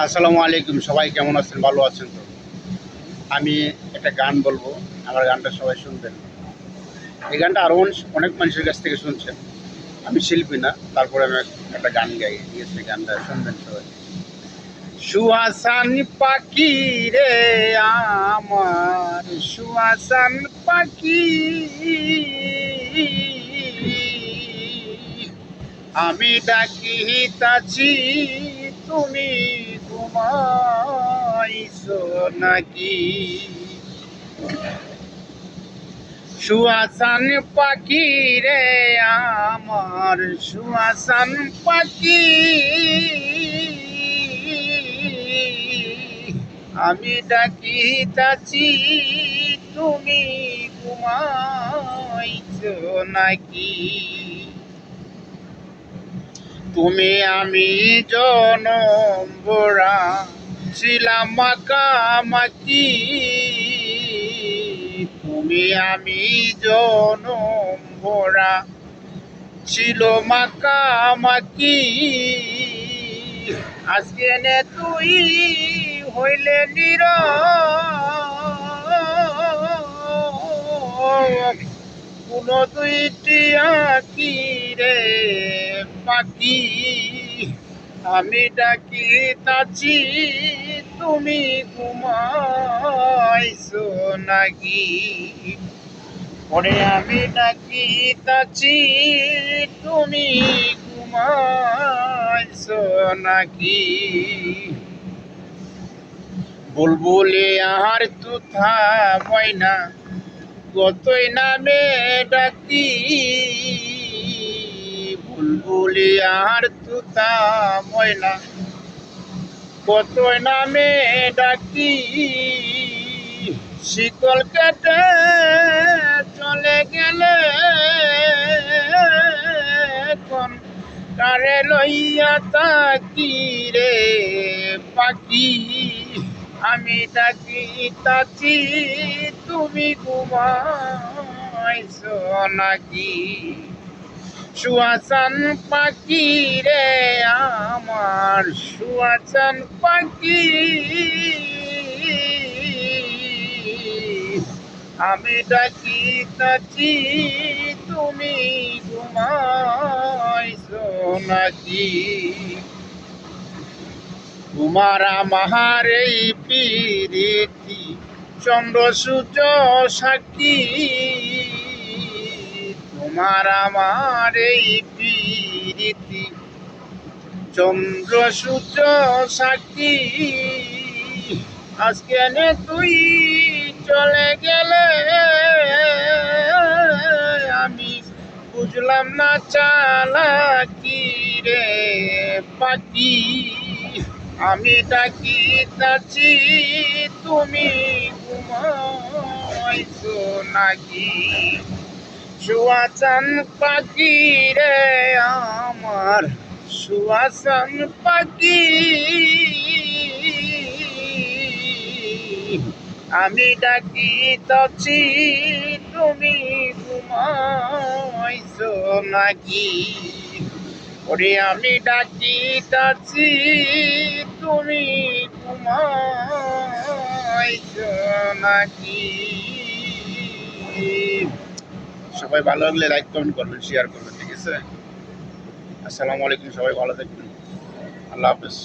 আসসালামু আলাইকুম, সবাই কেমন আছেন? ভালো আছেন তো? আমি একটা গান বলব, আমার গানটা সবাই শুনবেন। এই গানটা আরও অনেক মানুষের কাছ থেকে শুনছেন। আমি শিল্পী না, তারপরে আমি একটা গান গাই দিয়েছি গানটা শুনবেন সবাই। সুয়াসান পাখি রে আমার, সুয়াসান পাখি। আমি ডাকি তাছি, তুমি ঘুমাইছো নাকি? সুয়াসান পাখি রে আমার সুয়াসান পাখি। আমি ডাকি তাছি তুমি ঘুমাইছো নাকি? তুমি আমি জনম বোরা ছিলাম মাকামাকি। তুমি আমি জনম বোরা ছিল মাকামাকি। আজকে নে তুই হইলে নির কোন দুইটি আঁকি রে পাখি। আমি ডাকি তাছি তুমি ঘুমাইছো নাকি? পরে আমি ডাকি তাছি তুমি ঘুমাইছো নাকি? বুলবুলি আর তুথা ময়না কতই নামে ডাকি, বুলবুলি আর তুতা ময়না। কতই নামে ডাকি, শিকল কেটে চলে গেলে কোন কারে লইয়া তাকি রে পাখি? আমি ডাকি তাছি তুমি ঘুমাইছো নাকি সুয়াসান পাখি রে আমার সুয়াসান পাখি। আমি ডাকি তাছি, তুমি ঘুমাইছো নাকি তোমার এই পিরিতি চন্দ্র সূর্য সাক্ষী। তোমার আমার এই পিরিতি। চন্দ্র সূর্য সাক্ষী। আজকে তুই চলে গেলে। আমি বুঝলাম না চালাকি রে পাখি। আমি ডাকি তাছি তুমি ঘুমাইছো নাকি? সুয়াসান পাখি রে আমার সুয়াসান পাখি। আমি ডাকি তাছি তুমি ঘুমাইছো নাকি? ওরে আমি ডাকি তাছি তুমি তোমায় নাকি সবাই ভালো লাগলে লাইক কমেন্ট করবেন শেয়ার করবেন, ঠিক আছে? আসসালামু আলাইকুম, সবাই ভালো থাকবেন। আল্লাহ হাফেজ।